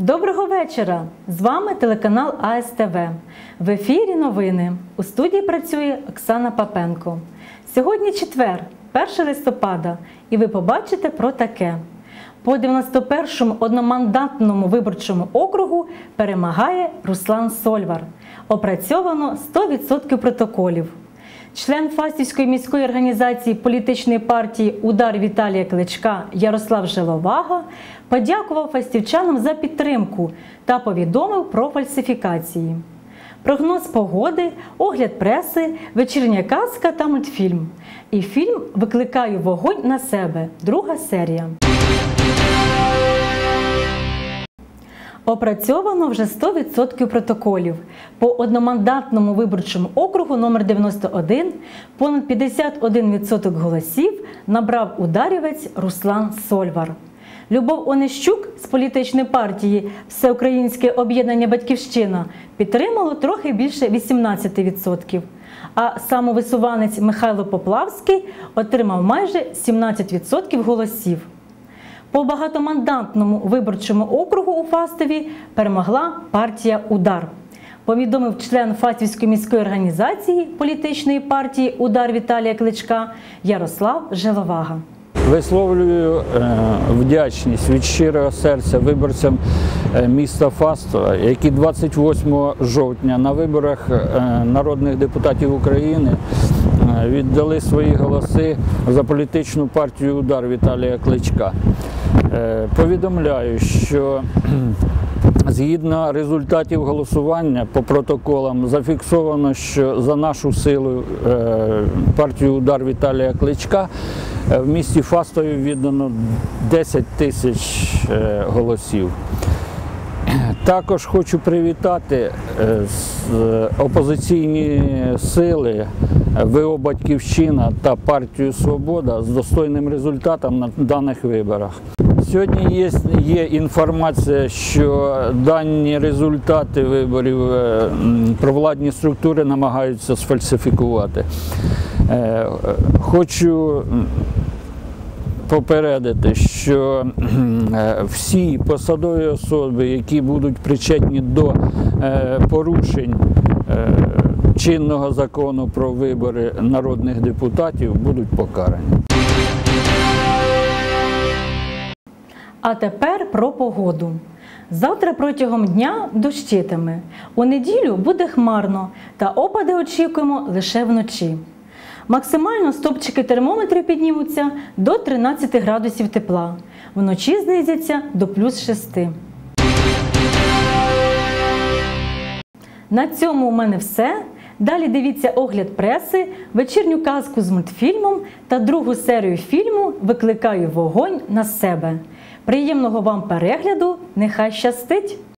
Доброго вечора! З вами телеканал АСТВ. В ефірі новини. У студії працює Оксана Папенко. Сьогодні четвер, 1 листопада, і ви побачите про таке. По 91-му одномандатному виборчому округу перемагає Руслан Сольвар. Опрацьовано 100% протоколів. Член Фастівської міської організації політичної партії Удар Віталія Кличка Ярослав Желовага подякував фастівчанам за підтримку та повідомив про фальсифікації. Прогноз погоди, огляд преси, вечірня казка та мультфільм. І фільм Викликаю вогонь на себе. Друга серія. Опрацьовано вже 100% протоколів. По одномандатному виборчому округу номер 91 понад 51% голосів набрав ударівець Руслан Сольвар. Любов Онищук з політичної партії Всеукраїнське об'єднання Батьківщина підтримало трохи більше 18%. А самовисуванець Михайло Поплавський отримав майже 17% голосів. По багатомандатному виборчому округу у Фастові перемогла партія Удар. Повідомив член Фастівської міської організації політичної партії Удар Віталія Кличка Ярослав Желовага. Висловлюю е, вдячність від щирого серця виборцям е, міста Фастова, які 28 жовтня на виборах е, народних депутатів України віддали свої голоси за політичну партію Удар Віталія Кличка. Е, Повідомляю, що Згідно результатів голосування по протоколам зафіксовано, що за нашу силу е, партію удар Віталія Кличка е, в місті Фастові віддано 10 тисяч голосів. Також хочу привітати опозиційні сили ВО Батьківщина та партію Свобода з достойним результатом на даних виборах. Сьогодні є, є інформація, що дані результати виборів е, провладні структури намагаються сфальсифікувати. Е, Хочу попередити, що е, всі посадові особи, які будуть причетні до порушень чинного закону про вибори народних депутатів, будуть покарані. А тепер про погоду. Завтра протягом дня дощитиме. У неділю буде хмарно, та опади очікуємо лише вночі. Максимально стопчики термометрів піднімуться до 13 градусів тепла. Вночі знизяться до плюс 6. На цьому у мене все. Далі дивіться огляд преси, вечірню казку з мультфільмом та другу серію фільму Викликаю вогонь на себе. Приємного вам перегляду! Нехай щастить!